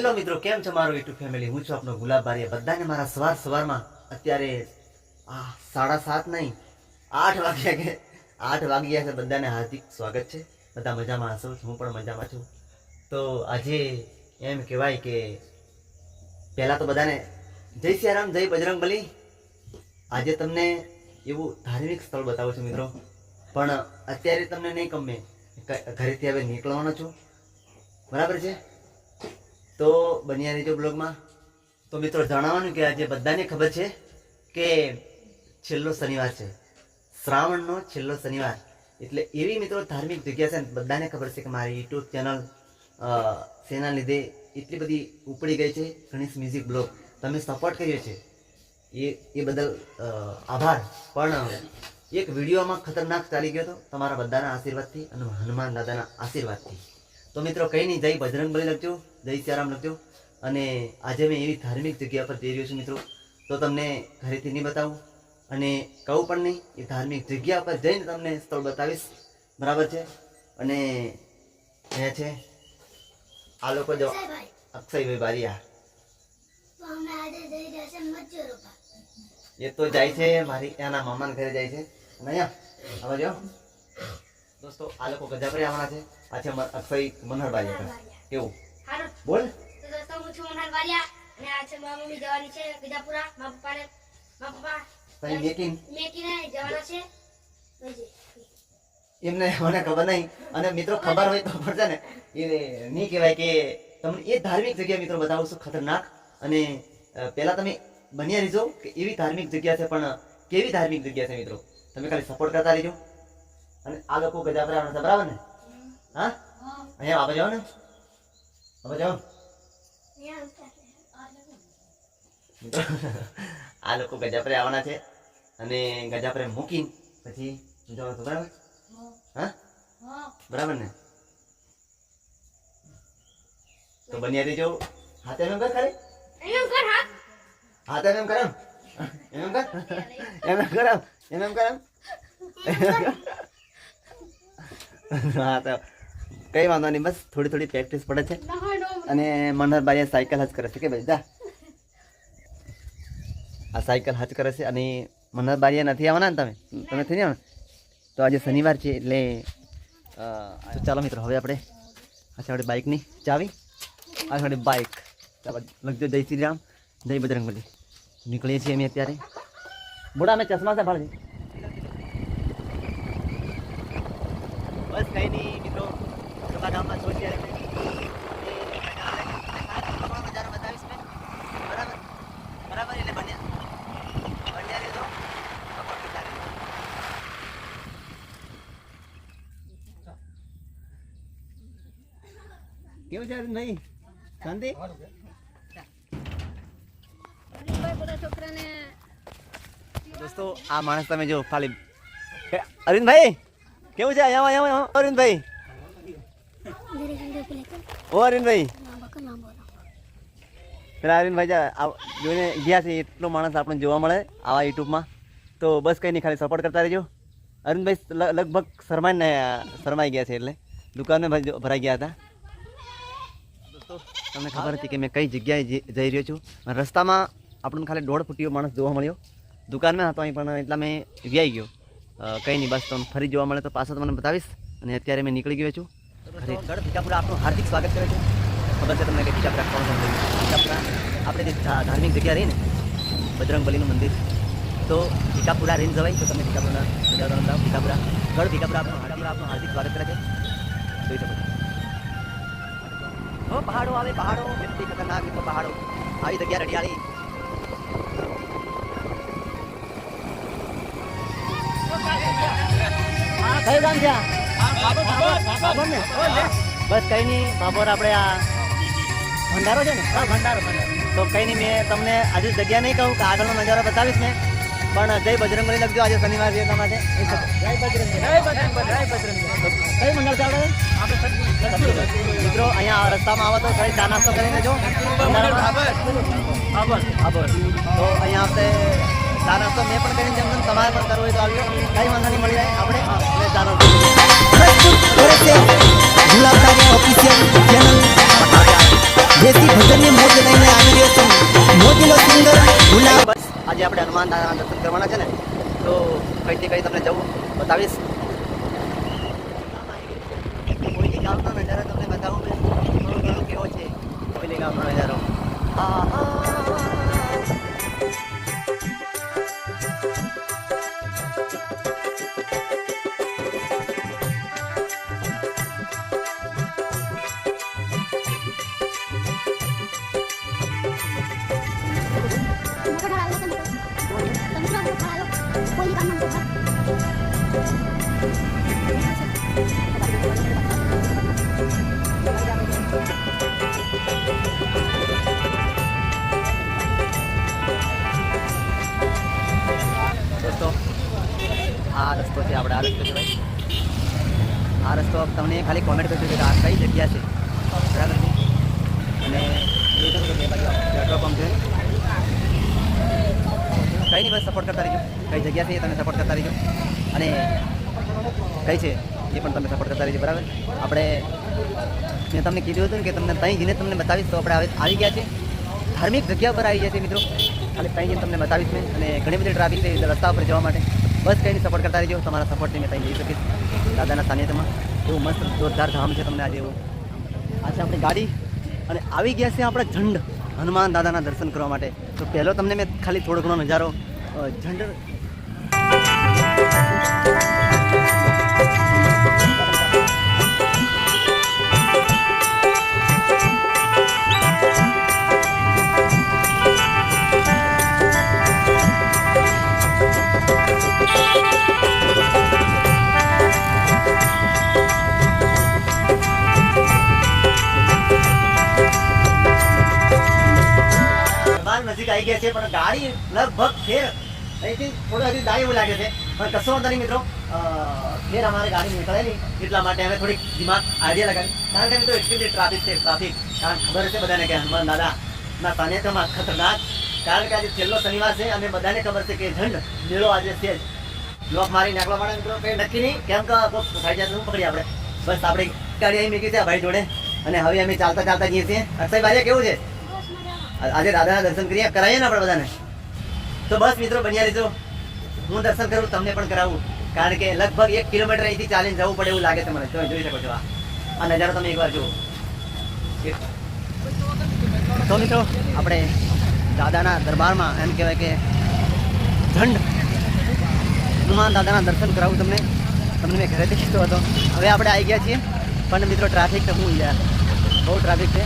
Hello મિત્રો, કેમ છો મારો યુટ્યુબ ફેમિલી હું છું આપનો ગુલાબ બારીયા. બધાને મારા સવાર સવારમાં અત્યારે, આ સાડા સાત નહીં, આઠ વાગ્યા કે આઠ વાગ્યા છે બધાને હાર્દિક સ્વાગત છે. બધા મજામાં હશો? હું પણ મજામાં છું. તો આજે એમ કહેવાય કે પહેલાં તો બધાને જય સિયારામ, જય બજરંગબલી. આજે તમને એવું ધાર્મિક સ્થળ બતાવું છું મિત્રો. પણ અત્યારે તમને નહીં ગમે. ઘરેથી હવે નીકળવાનો છું. બરાબર છે? તો બન્યા રહેજો બ્લોગમાં. તો મિત્રો જણાવવાનું કે આજે બધાને ખબર છે કે છેલ્લો શનિવાર છે. શ્રાવણનો છેલ્લો શનિવાર. એટલે એવી મિત્રો ધાર્મિક જગ્યા છે ને, બધાને ખબર છે કે મારી યુટ્યુબ ચેનલ શેના લીધે એટલી બધી ઉપડી ગઈ છે, ગણેશ મ્યુઝિક બ્લોગ. તમે સપોર્ટ કર્યો છે. એ એ બદલ આભાર. પણ એક વિડીયોમાં ખતરનાક ચાલી ગયો હતો તમારા બધાના આશીર્વાદથી અને હનુમાન દાદાના આશીર્વાદથી. તો મિત્રો કંઈ નહીં જય બજરંગબલી લખજો જય સિયારામ લખજો. અને આજે મેં એવી ધાર્મિક જગ્યા પર જઈ રહ્યો છું મિત્રો તો તમને ઘરેથી નહીં બતાવું. અને કહું પણ નહીં એ ધાર્મિક જગ્યા પર જઈને તમને સ્થળ બતાવીશ. બરાબર છે? અને એ છે? આ લોકો જો અક્ષયભાઈ, બારિયા. એ તો જાય છે મારી એના મામાના ઘરે જાય છે. અને અહીંયા હવે જો. દોસ્તો આ લોકો ગજાપરી આવવાના છે. આ છે અક્ષય મનહરબાઈ કેવું? હારું. બોલ. તો દોસ્તો હું છું મનહરબાલિયા અને આ છે મારા મમ્મી જવાની છે ગજાપુરા. મારા પપ્પાને મારા પપ્પા તઈ મેકિંગ મેકીને? જવાના છે. એમને મને ખબર નહીં. અને મિત્રો ખબર હોય તો ખબર છે ને એ નહીં કહેવાય કે તમને એ ધાર્મિક જગ્યા મિત્રો બતાવું છું ખતરનાક. અને પહેલા તમે બન્યા રહેજો કે એવી ધાર્મિક જગ્યા છે પણ કેવી ધાર્મિક જગ્યા છે મિત્રો? તમે ખાલી સપોર્ટ કરતા રહેજો. અને આ લોકો ગજાપરે આવવાના છે, બરાબર ને? હા? અહીંયા આવા જાઓ ને. આવા જાઓ. આ લોકો ગજાપરે આવવાના છે અને ગજાપરે મૂકીને પછી જવાનું તો બરાબર? હા? બરાબર ને? તો બન્યા રહેજો. હાથે એમ કર ખાલી. અહીંયા કર હાથે એમ કર. એમ એમ કર એમ. એમ કર એમ. એમ એમ કર. એમ હા, તો કઈ વાંધો નહીં, બસ થોડી થોડી પ્રેક્ટિસ પડે છે. અને મનહરભાઈ સાયકલ હજ કરે છે, કે ભાઈ, જા. આ સાયકલ હજ કરે છે અને મનહરભાઈ નથી આવવાના ને તમે? તમે થઈ જાવ તો આજે શનિવાર છે એટલે તો ચાલો મિત્રો, હવે આપણે આ છે આપણી બાઇકની ચાવી આ છે આપણી બાઇક લખજો જય શ્રી રામ, જય બજરંગબલી. નીકળીએ છીએ અમે અત્યારે. બોડા, અમે ચશ્મા છે, ભાડે બસ કઈ નહીં મિત્રો ગરબા ગામમાં છો ત્યારે અમે. એ નજારો બતાવીશ મેં. બરાબર બરાબર એટલે બન્યા બન્યા રહેજો. support કરતા રહેજો. કેવું છે નહીં શાંતિ? દોસ્તો, આ માણસ તમે જો ખાલી અરવિંદભાઈ કેવું છે? અહીંયા અરવિંદભાઈ. ઓ અરવિંદભાઈ. પેલા અરવિંદભાઈ જોઈને ગયા છે, એટલો માણસ આપણને જોવા મળે આવા યુટ્યુબમાં. તો બસ કંઈ નહીં, ખાલી સપોર્ટ કરતા રહેજો. અરવિંદભાઈ લગભગ શરમાઈને, શરમાઈ ગયા છે એટલે. દુકાને ભરાઈ ગયા હતા. દોસ્તો તમને ખબર હતી કે મેં કઈ જગ્યાએ જઈ રહ્યો છું? રસ્તામાં આપણને ખાલી દોઢ ફૂટીયો માણસ જોવા મળ્યો. દુકાનમાં હતો અહીં પણ એટલા મેં વ્યાઈ ગયો. કંઈ નહીં બસ તમને ફરી જોવા મળે તો પાછો તમને બતાવીશ. અને અત્યારે મેં નીકળી ગયો છું. ખરી ગઢ ભીકાપુરા આપનું હાર્દિક સ્વાગત કરે છે. ખબર છે તમને કે ભીકાપુરા કોણ ભીકાપુરા આપણે જે ધાર્મિક જગ્યા રહી ને બજરંગબલીનું મંદિર. તો ભીકાપુરા રહીને જવાય તો તમે ભીકાપુરા ભીકાપુરા ગઢ ભીકાપુરા આપણું હાર્દિક આપનું હાર્દિક સ્વાગત કરે છે. જોઈ શકો છો. ઓ પહાડો આવે પહાડો. વ્યક્તિ ખતરનાક રીતે પહાડો. આવી જગ્યા રડિયાળી. કયું ગામ છે બસ કઈ નહીં બાબર આપણે આ ભંડારો છે ને? ભંડારો તો કઈ નહીં મેં તમને આજે જગ્યા નહીં કહું કે આગળનો નજારો બતાવીશ મેં. પણ જય બજરંગબલી લખજો આજે શનિવાર છે તમારે કઈ મંડળ ચાલે મિત્રો અહીંયા રસ્તામાં આવો તો ખાલી ચા નાસ્તો કરીને જો. આબર તો અહીંયા આપણે ચા નાસ્તો મેં પણ કરીને જમવાનું તમારે પણ કરવું હોય તો આવ્યો. કઈ વાંધો નહીં મળી જાય. આપણે ચા નાસ્તો ઓફિશિયલ ચેનલ દેશી આવી રહ્યો ગુલાબ આજે આપણે હનુમાન દર્શન કરવાના છે ને, તો કઈથી કઈ તમને જવું બતાવીશ. કોઈની ગામનો નજારો તમને બતાવું આ રસ્તો તમને ખાલી કોમેન્ટ કરજો કે આ કઈ જગ્યા છે. બરાબર? અને બાજુ પેટ્રોલ પંપ છે. કઈ નહીં બસ સપોર્ટ કરતા રહીજો? કઈ જગ્યા છે તમે સપોર્ટ કરતા રહીજો? અને કઈ છે એ પણ તમે સપોર્ટ કરતા રહીજો, બરાબર? આપણે મેં તમને કીધું હતું કે તમને ત્યાં જઈને તમને બતાવીશ તો આપણે હવે આવી ગયા છે ધાર્મિક જગ્યા પર આવી ગયા છે મિત્રો. ખાલી ત્યાં જઈને તમને બતાવીશ મેં. અને ઘણી બધી ટ્રાફિક છે રસ્તા ઉપર જવા માટે. બસ કંઈ સપોર્ટ કરતા રહીજો. તમારા સપોર્ટથી મેં ત્યાં જઈ શકીશ. દાદાના સાનિધ્યમાં એવું મસ્ત જોરદાર ધામ છે તમને આજે એવું. આ છે આપણી ગાડી અને આવી ગયા છે આપણા ઝંડ હનુમાન દાદાના દર્શન કરવા માટે. તો પહેલો તમને મેં ખાલી થોડો ઘણો નજારો ઝંડ એવું લાગે છે. પણ કશો વાંધો નહીં મિત્રો ફેર અમારે ગાડી નીકળેલી. એટલા માટે અમે થોડીક દિમાગ આઈડિયા લગાવી. કારણ કે મિત્રો એટલી બધી ટ્રાફિક છે ટ્રાફિક કારણ ખબર છે બધાને કે હનુમાન દાદા ના સાનિધ્યમાં ખતરનાક. કારણ કે આજે છેલ્લો શનિવાર છે અને બધાને ખબર છે કે ઝંડ મેળો આજે છે જ. બ્લોક મારી નાખવા માટે મિત્રો કંઈ નક્કી નહીં. કેમ કે થઈ જાય શું પકડી આપણે? બસ આપણે ગાડી અહીં મૂકી છે ભાઈ જોડે. અને હવે અમે ચાલતા ચાલતા જઈએ છીએ. અક્ષયભાઈ કેવું છે? આજે દાદાના દર્શન કરીએ કરાવીએ ને આપણે બધાને? તો બસ મિત્રો બન્યા રહેજો. હું દર્શન કરું, તમને પણ કરાવું. કારણ કે લગભગ એક કિલોમીટર અહીંથી ચાલીને જવું પડે એવું લાગે છે તમે જોઈ શકો છો આ. નજારો તમે એકવાર જુઓ. તો મિત્રો, આપણે દાદાના દરબારમાં એમ કહેવાય કે ઝંડ હનુમાન દાદાના દર્શન કરાવું તમને. તમને મેં ઘરેથી કીધો હતો. હવે આપણે આવી ગયા છીએ. પણ મિત્રો ટ્રાફિક તો હું યાર. બહુ ટ્રાફિક છે.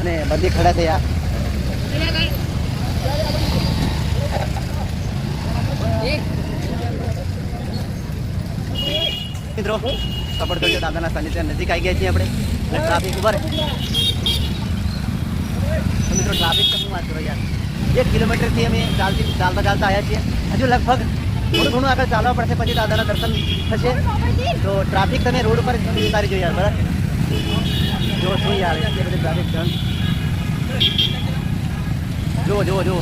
અને બધી ખડા છે મિત્રો કપડ તો દાદાના સાનિધ્ય નજીક આવી ગયા છીએ આપણે. એટલે ટ્રાફિક ઉપર. મિત્રો ટ્રાફિક તમે વાત કરો યાર. એક કિલોમીટરથી અમે ચાલતી ચાલતા ચાલતા આવ્યા છીએ. હજુ લગભગ થોડું ઘણું આગળ ચાલવા પડશે, પછી દાદાના દર્શન થશે. તો ટ્રાફિક તમે રોડ ઉપર ઉતારી જો યાર, બરાબર? જો, શું યાર બધી ટ્રાફિક જુઓ જુઓ જુઓ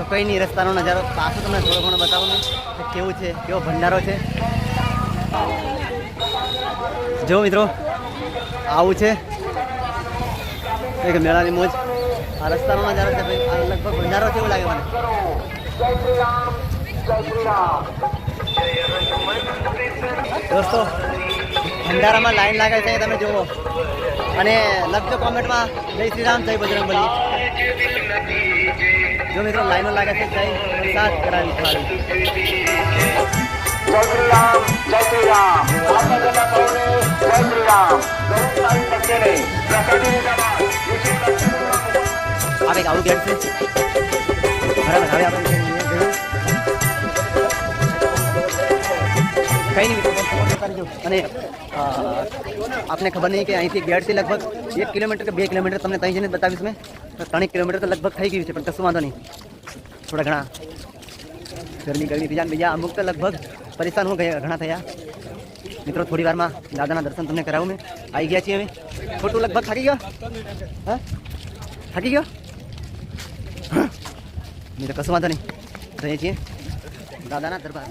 તો કંઈ નહીં, રસ્તાનો નજારો પાછો તમને થોડો ઘણો બતાવો ને કેવું છે, કેવો ભંડારો છે? જો મિત્રો, આવું છે. એક મેળાની મોજ. આ રસ્તાનો નજારો છે ભાઈ, આ લગભગ ભંડારો કેવો લાગે મને. દોસ્તો, ભંડારામાં લાઈન લાગે છે તમે જુઓ. અને લખજો કોમેન્ટમાં, જય શ્રી રામ, જય બજરંગબલી. જો મિત્રો લાઈનો લાગે છે જય પ્રસાદ કરાવી થાળી જય શ્રી રામ જય કંઈ નહીં અને આપને ખબર નહીં કે અહીંથી ગેટથી લગભગ એક કિલોમીટર કે બે કિલોમીટર તમને ત્યાં જઈને બતાવીશ મેં. તો ત્રણેક કિલોમીટર તો લગભગ થઈ ગયું છે, પણ કશું વાંધો નહીં. થોડા ઘણા ગરમી ગરમી બીજા બીજા અમુક તો લગભગ પરેશાન હું ગયા, ઘણા થયા. મિત્રો, થોડી વારમાં દાદાના દર્શન તમને કરાવું મેં. આવી ગયા છીએ અમે ખોટું લગભગ થાકી ગયો? હા? થાકી ગયો? નહીં તો કશું વાંધો નહીં. રહીએ છીએ. દાદાના દરબાર.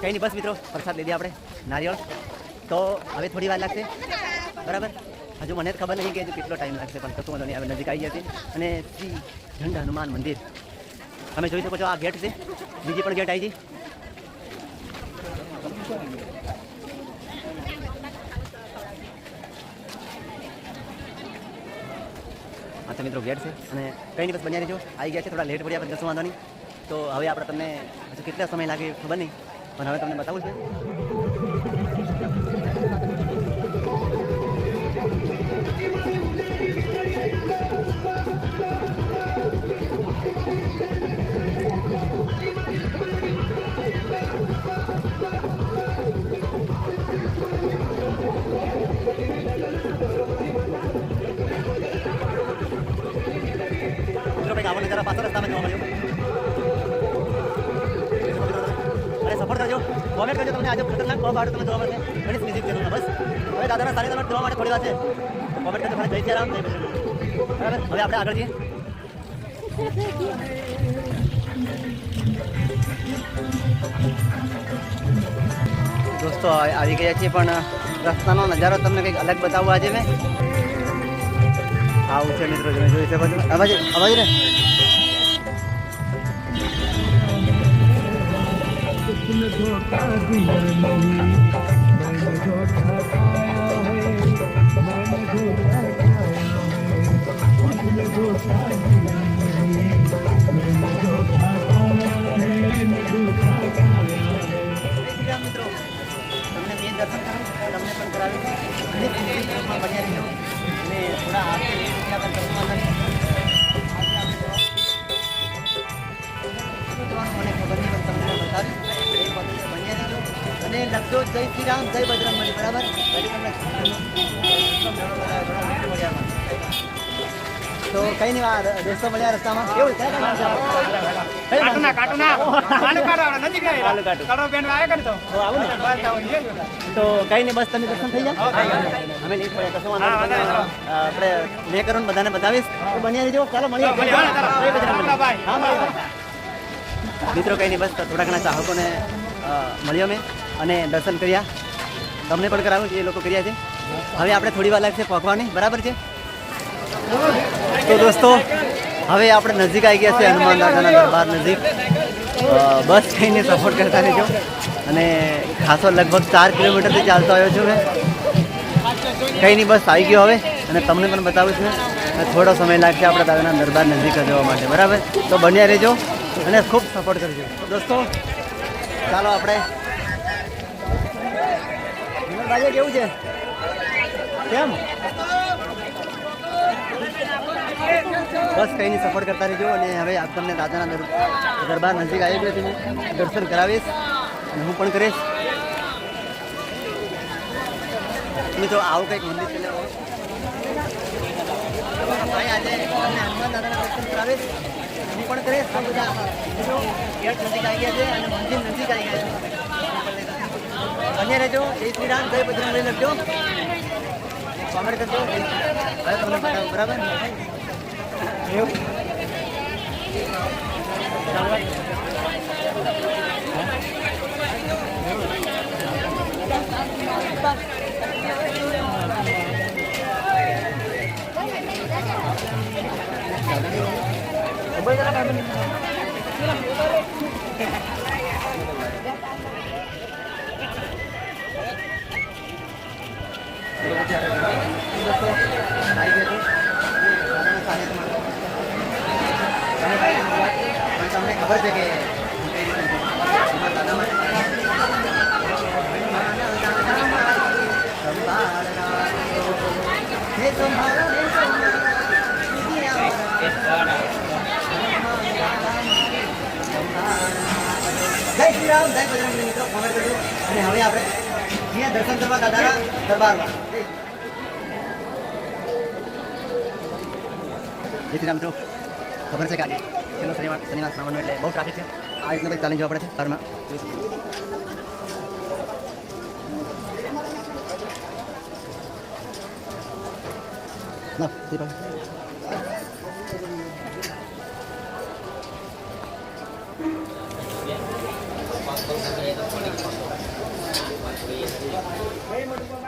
કંઈ નહીં બસ મિત્રો, પ્રસાદ લીધી આપણે, નારિયેળ. તો હવે થોડી વાર લાગશે. બરાબર? હજુ મને ખબર નહીં કે હજુ કેટલો ટાઈમ લાગશે, પણ કશું વાંધો નહીં, હવે નજીક આવી ગયા અને શ્રી ઝંડ હનુમાન મંદિર. તમે જોઈ શકો છો, આ ગેટ છે. બીજી પણ ગેટ આવી છે તો મિત્રો ગેટ છે. અને કંઈ નહીં બસ બન્યા રહેજો. આવી ગયા છે, થોડા લેટ પડ્યા, પછી કશું વાંધો નહીં. તો હવે આપણે તમને, હજુ કેટલા સમય લાગે ખબર નહીં. પણ હવે તમને બતાવું છે મિત્રો કંઈક આવો નજારા પાછળ રસ્તામાં જોવા તમને આજે ખતરનાક બહુ ભાડું તમને જોવા મળશે ઘણી મ્યુઝિક ચેનલમાં બસ. હવે દાદાના સારી તમે જોવા માટે થોડી છે. કોમેન્ટ કરજો મને જય શ્રી રામ હવે આપણે આગળ જઈએ. દોસ્તો આવી ગયા છીએ, પણ રસ્તાનો નજારો તમને કંઈક અલગ બતાવવા આજે મેં. આવું છે મિત્રો, તમે જોઈ શકો છો. અવાજ અવાજ ને મિત્રો તમને મેં દર્શન કરાવું તમને પણ કરાવી અને બન્યા રહીજો અને થોડા આરતી લેટ થયા પણ કશું વાંધો નહીં અને લખજો જય શ્રી રામ જય બજરંગબલી બરાબર? તો કઈ નહીં આ દોસ્તો મળ્યા રસ્તામાં. કેવું છે? કાટુના કાટુના. આલુ કાઢો નજીક આવ્યા. આલુ કાઢો. કાઢો બેન આવે કે તો. આવું ને? બસ આવો તો કઈ નહીં બસ તમે દર્શન થઈ જાઓ અમે લેટ પડ્યા કશો વાંધો. આપણે મેં કરું બધાને બતાવીશ. તો બન્યા રહેજો. ચાલો મળીએ. મિત્રો કઈ નહીં બસ થોડા ઘણા ચાહકોને મળ્યો મેં. અને દર્શન કર્યા. તમને પણ કરાવ્યું એ લોકો કર્યા છે. હવે આપણે થોડી વાર લાગશે પહોંચવાની બરાબર છે? તો દોસ્તો, હવે આપણે નજીક આવી ગયા છે હનુમાન દાદાના દરબાર નજીક. બસ થઈને સપોર્ટ કરતા રહેજો. અને ખાસો લગભગ ચાર કિલોમીટરથી ચાલતો આવ્યો છું મેં. કંઈ નહીં, બસ આવી ગયો હવે. અને તમને પણ બતાવું છું. થોડો સમય લાગશે આપણા દાદાના દરબાર નજીક જવા માટે, બરાબર? તો બન્યા રહેજો અને ખૂબ સપોર્ટ કરજો. દોસ્તો, ચાલો આપણે વિમલભાઈ કેવું છે? કેમ? બસ કંઈ નહીં સફળ કરતા રહેજો અને હવે આપ તમને દાદાના ગરબા નજીક આવી ગયો છે દર્શન કરાવીશ અને હું પણ કરીશ. મિત્રો, આવું કંઈક મંદિર છે ભાઈ, આજે હનુમાન દાદાના દર્શન કરાવીશ. હું પણ કરીશ. બધા ગેટ નજીક આવી ગયા છે અને મંદિર નજીક આવી ગયા છે. બન્યા રહેજો જય શ્રી રામ જય બજરંગ લખજો. કોમેન્ટ કરજો. હવે તમને બતાવું બરાબર? તમને ખબર છે કે જય શ્રી રામ, જય બજરંગ મિત્રો, કોમેન્ટ કરજો. અને હવે આપણે અહીંયા દર્શન કરવા દાદાના દરબારમાં. જય તો ખબર છે કે આજે છેલ્લો શનિવાર શનિવાર શ્રાવણનો એટલે બહુ ટ્રાફિક છે. આ રીતના બધી ચાલી જવા પડે છે કારમાં ના તે પણ છોડી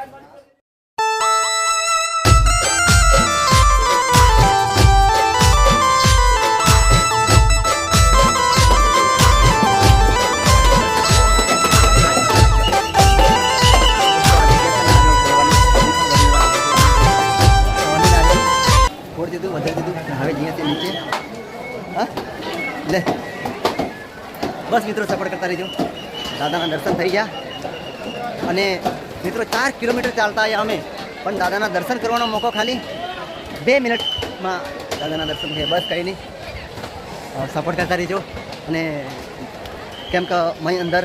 દાદાના દર્શન થઈ ગયા. અને મિત્રો ચાર કિલોમીટર ચાલતા આવ્યા અમે, પણ દાદાના દર્શન કરવાનો મોકો ખાલી બે મિનિટમાં દાદાના દર્શન થયા. બસ કંઈ નહીં. સપોર્ટ કરતા રહીજો. અને કેમ કે મય અંદર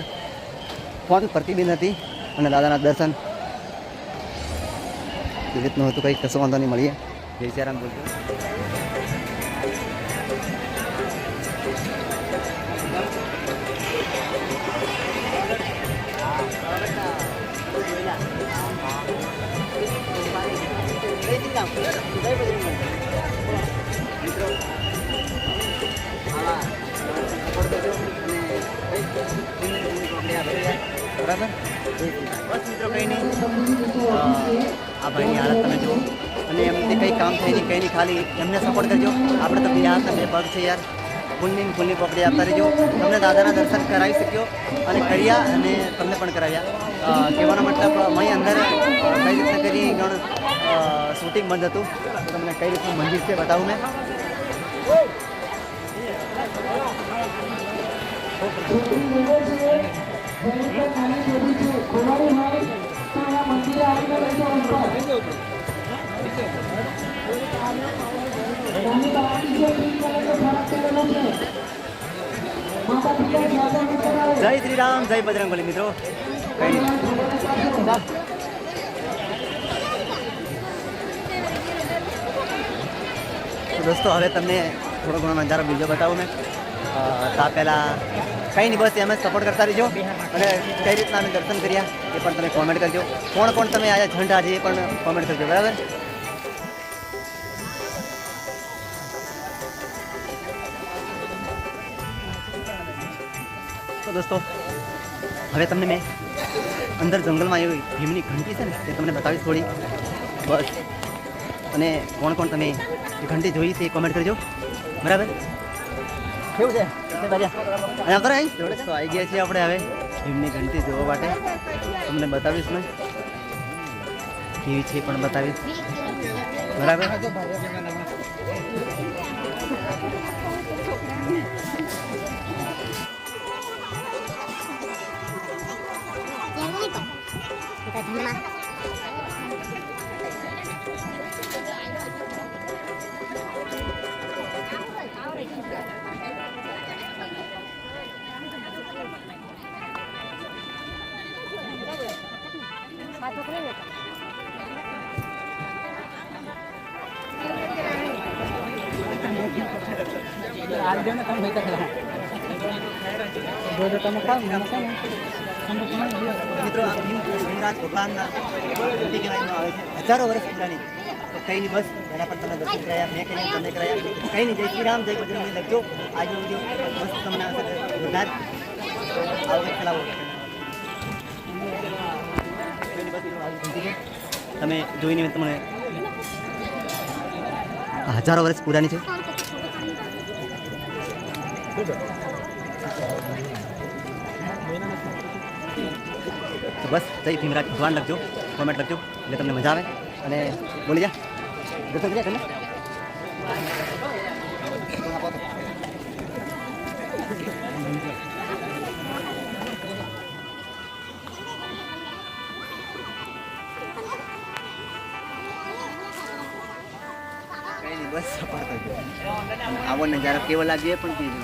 ફોન પ્રતિબિંબ હતી અને દાદાના દર્શન એ રીતનું હતું કંઈ, કશો વાંધો નહીં, મળીએ. જય સિયારામ બોલજો. બરાબર. બસ મિત્રો કંઈ નહીં આ ભાઈની હાલત તમે જુઓ અને એમને કંઈ કામ થઈ નહીં કંઈ નહીં ખાલી એમને સપોર્ટ કરજો આપણે તમને બે તમે પગ છે યાર ફૂલની ફૂલની પકડી આપતા રહેજો તમને દાદાના દર્શન કરાવી શક્યો અને કર્યા અને તમને પણ કરાવ્યા કહેવાનો મતલબ મય અંદર કઈ રીતના કરી ગણ શૂટિંગ બંધ હતું. તમને કઈ રીતનું મંદિર છે બતાવું મેં. જય શ્રી રામ, જય બજરંગબલી મિત્રો. દોસ્તો, હવે તમને થોડો ઘણો નજારો બીજો બતાવું મેં. તા પહેલાં કંઈ નહીં બસ એમ સપોર્ટ કરતા રહેજો. અને કઈ રીતના અમે દર્શન કર્યા એ પણ તમે કોમેન્ટ કરજો. કોણ કોણ તમે આયા ઝંડા છે એ પણ કોમેન્ટ કરજો, બરાબર? દોસ્તો. હવે તમને મેં અંદર જંગલમાં એવી ભીમની ઘંટી છે ને, તે તમને બતાવીશ થોડી. બસ. અને કોણ કોણ તમે ઘંટી જોઈ છે એ કોમેન્ટ કરજો. બરાબર? કેવું છે? બાજા અહીંયા જોડે આવી ગયા છીએ આપણે હવે ભીમની ઘંટી જોવા માટે. તમને બતાવીશ મેં. કેવી છે એ પણ બતાવીશ. બરાબર? Kadima. Satu kali Ada nak tambah tak ya? lah. Dua dah tambah kau, mana? Bhim ભીમરાજ ભગવાનના આવે છે. હજારો વર્ષ પુરાની તો કઈ નહીં બસ? એના પર તમે દર્શન કરાયા, મેં કર્યા તમને કરાયા. કઈ નહીં, જય જય બજરંગબલી. લખજો. આજનો વીડિયો મસ્ત તમને કંઈક ચલાવો કઈ બસ મિત્રો. તમે જોઈને તમને હજારો વર્ષ પુરાની છે. તો બસ, જય ભીમરાજ ભગવાન લખજો કોમેન્ટ લખજો, એટલે તમને મજા આવે. અને બોલી જા દર્શન કર્યા તમે બસ સફર કરજો. આવો નજારો કેવો લાગ્યો પણ કીધું.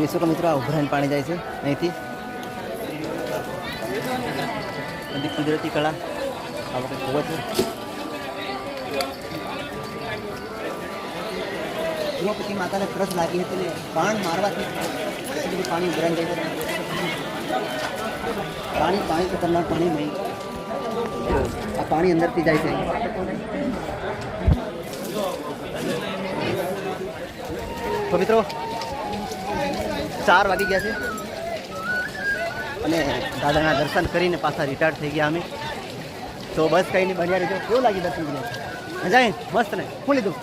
લે જોઈશો કે મિત્રો, આ ઉભરાઈને પાણી જાય છે અહીંથી. બધી કુદરતી કળા. આ વખતે ખૂબ જ પછી માતાને તરસ લાગી હતી ને પાણ મારવાથી બધું પાણી ઉભરાઈને જાય છે પાણી પાણી ખતરનાક પાણી નહીં. આ પાણી અંદરથી જાય છે. તો મિત્રો ચાર વાગી ગયા છે. અને દાદાના દર્શન કરીને પાછા રિટાયર થઈ ગયા અમે. તો બસ કંઈ નહીં બન્યા રહેજો. કેવું લાગ્યું દર્શન કરીને મજા મસ્ત ને? શું લીધું?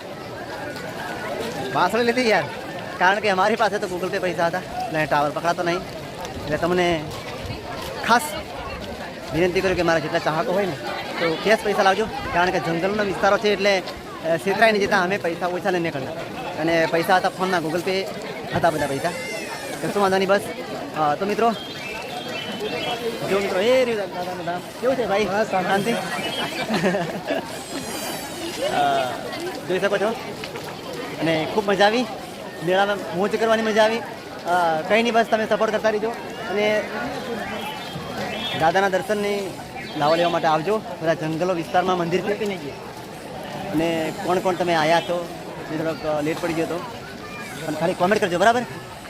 પાછળ લીધી યાર. કારણ કે અમારી પાસે તો ગૂગલ પે પૈસા હતા. એટલે ટાવર પકડાતો નહીં. એટલે તમને ખાસ વિનંતી કરું કે મારા જેટલા ચાહકો હોય ને તો કેશ પૈસા લાવજો. કારણ કે જંગલનો વિસ્તારો છે એટલે અ, છેતરાઈ નહીં જતા. અમે પૈસા ઓછા લઈને નીકળ્યા. અને પૈસા હતા ફોનના ગૂગલ પે હતા બધા પૈસા. કશું વાંધો નહીં બસ. હા તો મિત્રો જો મિત્રો એ રહ્યું દાદાનું ધામ કેવું છે ભાઈ? શાંતિ? જોઈ શકો છો. અને ખૂબ મજા આવી. મેળામાં મોજ કરવાની મજા આવી. કંઈ નહીં બસ તમે સપોર્ટ કરતા રહીજો. અને દાદાના દર્શનની લાવા લેવા માટે આવજો. બધા જંગલો વિસ્તારમાં મંદિર છે અને કોણ કોણ તમે આવ્યા છો? થોડોક લેટ પડી ગયો હતો પણ ખાલી કોમેન્ટ કરજો બરાબર?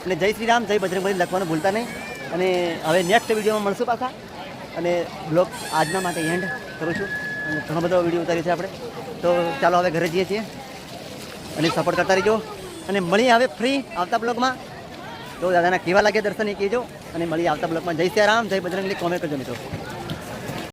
અને જય શ્રી રામ, જય બજરંગબલી લખવાનું ભૂલતા નહીં. અને હવે નેક્સ્ટ વિડીયોમાં મળશું પાછા. અને બ્લોગ આજના માટે એન્ડ કરું છું. અને ઘણો બધો વીડિયો ઉતારીએ છે આપણે. તો ચાલો હવે ઘરે જઈએ છીએ. અને સપોર્ટ કરતા રહીજો. અને મળીએ હવે ફ્રી આવતા બ્લોગમાં તો દાદાના કેવા લાગે દર્શન એ કહેજો. અને મળીએ આવતા બ્લોગમાં જય શ્રી રામ, જય બજરંગલી કોમેન્ટ કરજો મિત્રો.